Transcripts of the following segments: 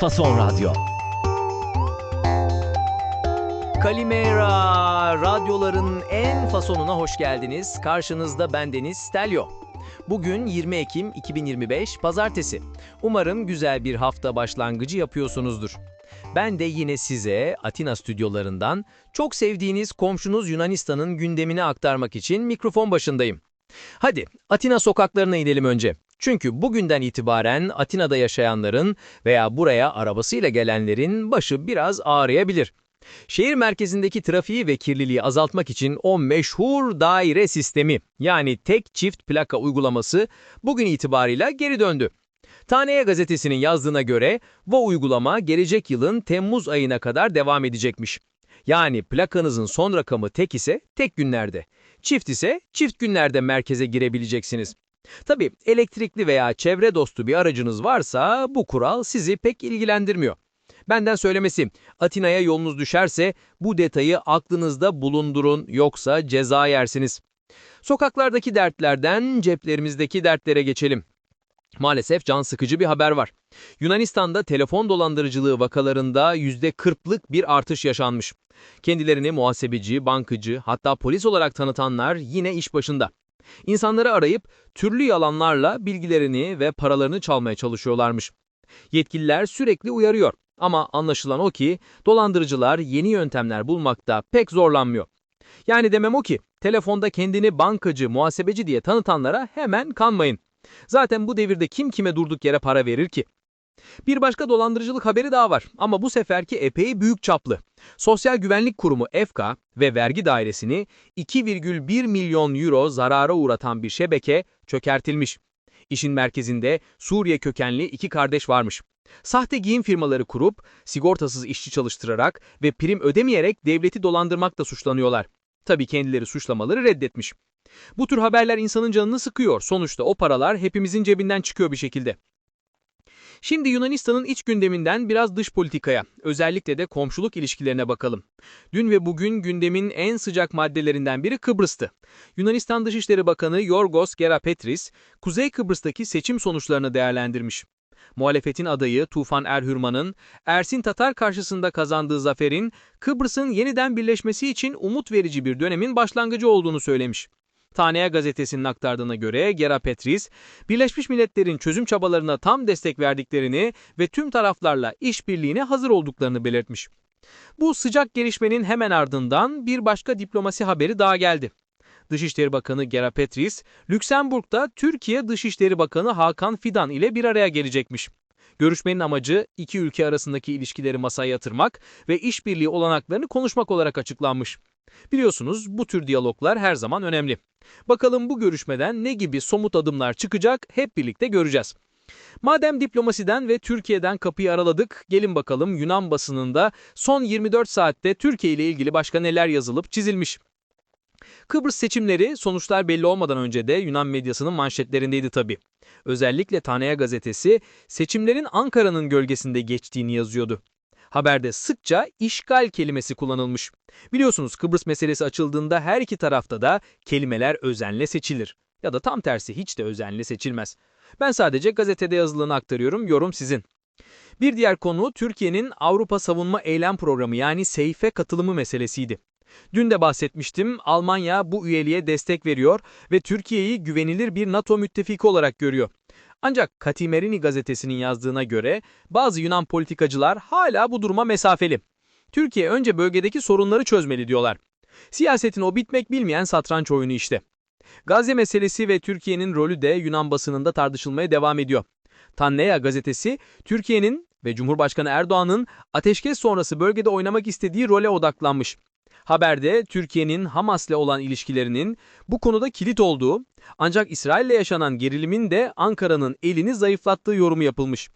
Fason Radyo. Kalimera, radyoların en fasonuna hoş geldiniz. Karşınızda bendeniz Stelio. Bugün 20 Ekim 2025 Pazartesi. Umarım güzel bir hafta başlangıcı yapıyorsunuzdur. Ben de yine size Atina stüdyolarından çok sevdiğiniz komşunuz Yunanistan'ın gündemini aktarmak için mikrofon başındayım. Hadi Atina sokaklarına inelim önce. Çünkü bugünden itibaren Atina'da yaşayanların veya buraya arabasıyla gelenlerin başı biraz ağrıyabilir. Şehir merkezindeki trafiği ve kirliliği azaltmak için o meşhur daire sistemi yani tek çift plaka uygulaması bugün itibarıyla geri döndü. Taneye gazetesinin yazdığına göre bu uygulama gelecek yılın Temmuz ayına kadar devam edecekmiş. Yani plakanızın son rakamı tek ise tek günlerde, çift ise çift günlerde merkeze girebileceksiniz. Tabii elektrikli veya çevre dostu bir aracınız varsa bu kural sizi pek ilgilendirmiyor. Benden söylemesi, Atina'ya yolunuz düşerse bu detayı aklınızda bulundurun yoksa ceza yersiniz. Sokaklardaki dertlerden ceplerimizdeki dertlere geçelim. Maalesef can sıkıcı bir haber var. Yunanistan'da telefon dolandırıcılığı vakalarında %40'lık bir artış yaşanmış. Kendilerini muhasebeci, bankacı hatta polis olarak tanıtanlar yine iş başında. İnsanları arayıp türlü yalanlarla bilgilerini ve paralarını çalmaya çalışıyorlarmış. Yetkililer sürekli uyarıyor ama anlaşılan o ki dolandırıcılar yeni yöntemler bulmakta pek zorlanmıyor. Yani demem o ki telefonda kendini bankacı, muhasebeci diye tanıtanlara hemen kanmayın. Zaten bu devirde kim kime durduk yere para verir ki? Bir başka dolandırıcılık haberi daha var ama bu seferki epey büyük çaplı. Sosyal Güvenlik Kurumu EFKA ve vergi dairesini 2,1 milyon euro zarara uğratan bir şebeke çökertilmiş. İşin merkezinde Suriye kökenli iki kardeş varmış. Sahte giyim firmaları kurup, sigortasız işçi çalıştırarak ve prim ödemeyerek devleti dolandırmakla suçlanıyorlar. Tabii kendileri suçlamaları reddetmiş. Bu tür haberler insanın canını sıkıyor. Sonuçta o paralar hepimizin cebinden çıkıyor bir şekilde. Şimdi Yunanistan'ın iç gündeminden biraz dış politikaya, özellikle de komşuluk ilişkilerine bakalım. Dün ve bugün gündemin en sıcak maddelerinden biri Kıbrıs'tı. Yunanistan Dışişleri Bakanı Yorgos Gerapetris, Kuzey Kıbrıs'taki seçim sonuçlarını değerlendirmiş. Muhalefetin adayı Tufan Erhürman'ın Ersin Tatar karşısında kazandığı zaferin Kıbrıs'ın yeniden birleşmesi için umut verici bir dönemin başlangıcı olduğunu söylemiş. Tanea gazetesinin aktardığına göre Gera Petris, Birleşmiş Milletler'in çözüm çabalarına tam destek verdiklerini ve tüm taraflarla işbirliğine hazır olduklarını belirtmiş. Bu sıcak gelişmenin hemen ardından bir başka diplomasi haberi daha geldi. Dışişleri Bakanı Gera Petris, Lüksemburg'da Türkiye Dışişleri Bakanı Hakan Fidan ile bir araya gelecekmiş. Görüşmenin amacı iki ülke arasındaki ilişkileri masaya yatırmak ve işbirliği olanaklarını konuşmak olarak açıklanmış. Biliyorsunuz bu tür diyaloglar her zaman önemli. Bakalım bu görüşmeden ne gibi somut adımlar çıkacak hep birlikte göreceğiz. Madem diplomasiden ve Türkiye'den kapıyı araladık, gelin bakalım Yunan basınında son 24 saatte Türkiye ile ilgili başka neler yazılıp çizilmiş. Kıbrıs seçimleri sonuçlar belli olmadan önce de Yunan medyasının manşetlerindeydi tabii. Özellikle Tanea gazetesi seçimlerin Ankara'nın gölgesinde geçtiğini yazıyordu. Haberde sıkça işgal kelimesi kullanılmış. Biliyorsunuz Kıbrıs meselesi açıldığında her iki tarafta da kelimeler özenle seçilir. Ya da tam tersi hiç de özenle seçilmez. Ben sadece gazetede yazılanı aktarıyorum, yorum sizin. Bir diğer konu Türkiye'nin Avrupa Savunma Eylem Programı yani SEYF'e katılımı meselesiydi. Dün de bahsetmiştim, Almanya bu üyeliğe destek veriyor ve Türkiye'yi güvenilir bir NATO müttefiki olarak görüyor. Ancak Katimerini gazetesinin yazdığına göre bazı Yunan politikacılar hala bu duruma mesafeli. Türkiye önce bölgedeki sorunları çözmeli diyorlar. Siyasetin o bitmek bilmeyen satranç oyunu işte. Gazze meselesi ve Türkiye'nin rolü de Yunan basınında tartışılmaya devam ediyor. Tanneya gazetesi Türkiye'nin ve Cumhurbaşkanı Erdoğan'ın ateşkes sonrası bölgede oynamak istediği role odaklanmış. Haberde Türkiye'nin Hamas'la olan ilişkilerinin bu konuda kilit olduğu ancak İsrail'le yaşanan gerilimin de Ankara'nın elini zayıflattığı yorumu yapılmış.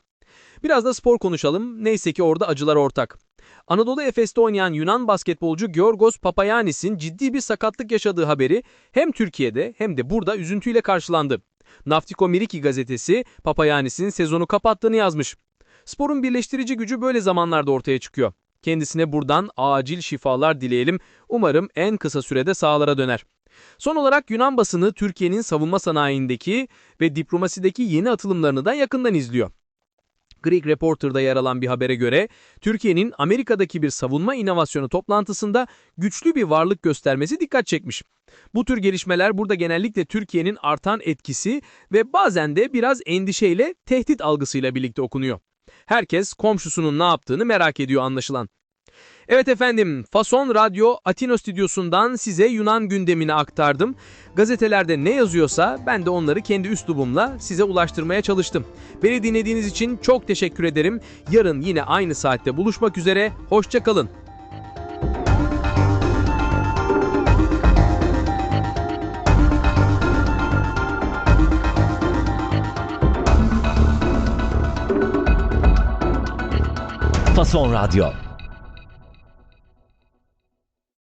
Biraz da spor konuşalım. Neyse ki orada acılar ortak. Anadolu Efes'te oynayan Yunan basketbolcu Georgos Papayannis'in ciddi bir sakatlık yaşadığı haberi hem Türkiye'de hem de burada üzüntüyle karşılandı. Naftiko Miriki gazetesi Papayannis'in sezonu kapattığını yazmış. Sporun birleştirici gücü böyle zamanlarda ortaya çıkıyor. Kendisine buradan acil şifalar dileyelim. Umarım en kısa sürede sahalara döner. Son olarak Yunan basını Türkiye'nin savunma sanayindeki ve diplomasideki yeni atılımlarını da yakından izliyor. Greek Reporter'da yer alan bir habere göre, Türkiye'nin Amerika'daki bir savunma inovasyonu toplantısında güçlü bir varlık göstermesi dikkat çekmiş. Bu tür gelişmeler burada genellikle Türkiye'nin artan etkisi ve bazen de biraz endişeyle tehdit algısıyla birlikte okunuyor. Herkes komşusunun ne yaptığını merak ediyor anlaşılan. Evet efendim, Fason Radyo Atino stüdyosundan size Yunan gündemini aktardım. Gazetelerde ne yazıyorsa ben de onları kendi üslubumla size ulaştırmaya çalıştım. Beni dinlediğiniz için çok teşekkür ederim. Yarın yine aynı saatte buluşmak üzere. Hoşçakalın. Fason Radyo